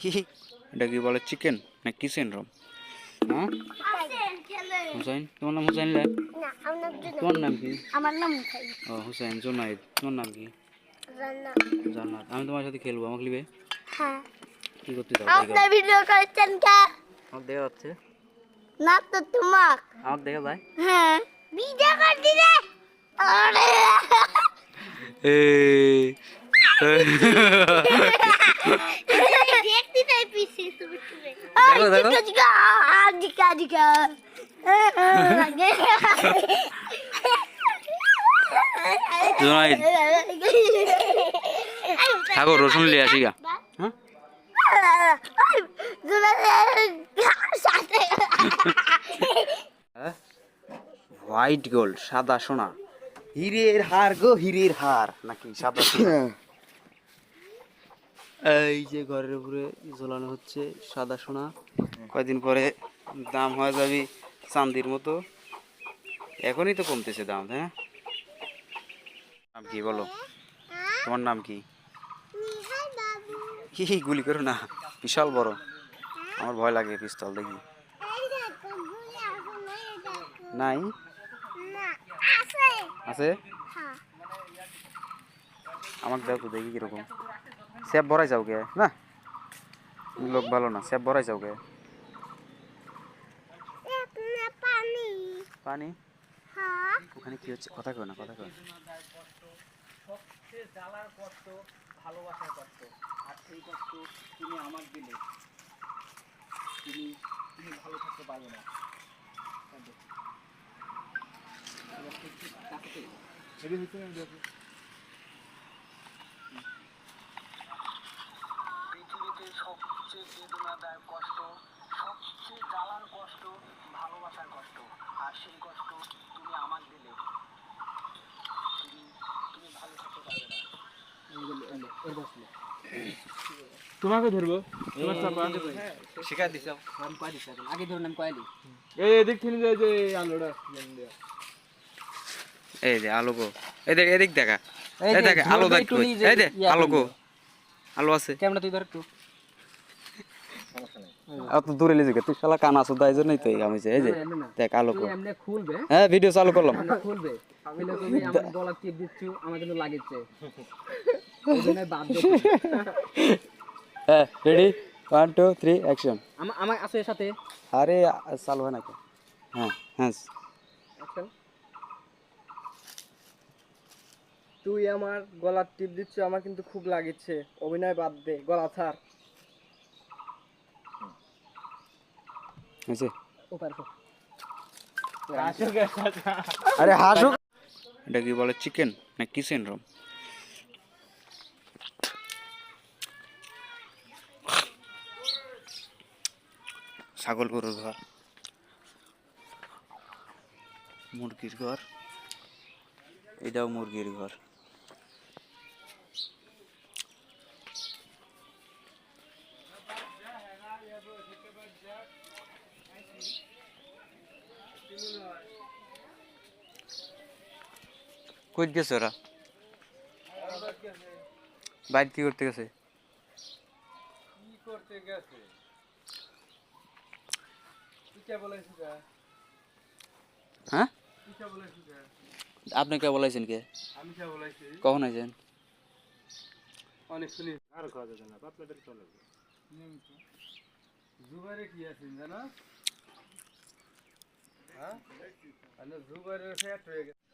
কি এটা কি বলে চিকেন না কিচেন রুম? হ্যাঁ? হুসাইন তোমার নাম হুসাইন লে? তোমার নাম কি? আমার নাম ও হুসাইন জোনাইদ। তোমার নাম কি? জান্নাত। আমি তোমার সাথে খেলব আমাকে লিবে হ্যাঁ। কি করতে যাও? আপনার ভিডিও করেছেন কে? আমাকে দেখা যাচ্ছে। না তো তোমাক। আমাকে দেখা যায়। হ্যাঁ। ভিডিও করে দিলে আরে। থাকো রসুন লিয়ে আসি গা। হ্যাঁ? হোয়াইট গোল্ড সাদা সোনা। হিরের হার গো হিরের হার। নাকি সাদা সোনা এই যে ঘরের উপরে ঝোলানো হচ্ছে সাদা সোনা। কয়দিন পরে দাম হয়ে যাবে চান্দির মতো। এখনই তো কমতেছে দাম হ্যাঁ নাম কি বলো? তোমার নাম কি? কি গুলি করো না। বিশাল বড়। আমার ভয় লাগে পিস্তল দেখি। নাই? আছে? আমাকে দাও তো দেখি কীরকম। স্যাপ ভরাই যাও গে না? লোক ভালো না স্যাপ ভরাই যাও গে। পানি। ওখানে কি হচ্ছে? কথা কয় না কথা কয় না। পৃথিবীতে সবচেয়ে বেদনাদায়ক কষ্ট সবচেয়ে জ্বালার কষ্ট ভালোবাসার কষ্ট। আর সেই কষ্ট তুমি আমার দিলে। তুমি তুমি ভালো থাকতে পারবে না। তোমাকে ধরবো। তোমার চাপা শিখাই দিছ। আগে ধরুন আমি কয়লি এই এদিক থেকে যে যে আলোটা। এই যে আলো গো। এই দেখ এদিক দেখা। এই দেখ আলো দেখ এই দে আলো গো। আলো আছে। ক্যামেরা তুই ধর একটু। অত দূরে লিজে তুই শালা কানা সুদা এই জন্যই তো গামিছে এই যে দেখ আলো গো। এমনি খুলবে। হ্যাঁ ভিডিও চালু করলাম। খুলবে। আমার গলা টিপ দিচ্ছ আমার কিন্তু লাগেছে হ্যাঁ ready one two three action আমার আমার আছে এর সাথে। আরে চালু হয় না কেন হ্যাঁ হ্যাঁ। তুই আমার গলার টিপ দিচ্ছ আমার কিন্তু খুব লাগছে অভিনয় বাদ দে গলা ছাড়। হয়েছে? ও আরে হাসুক। এটা কি বলে চিকেন না কিচেন রুম ছাগল গরুর ঘর। মুরগির ঘর। এটাও মুরগির ঘর। কই গেছে ওরা? বাইর কি করতে গেছে? কি করতে গেছে পিঠা বলাইছিস হ্যাঁ? আপনি কে বলাইছেন কে? আমি কখন শুনি আর খাওয়া যাবে না চলে জুবারে কি আছেন জানো? হ্যাঁ? জুবারের ফ্যাট হয়ে গেছে।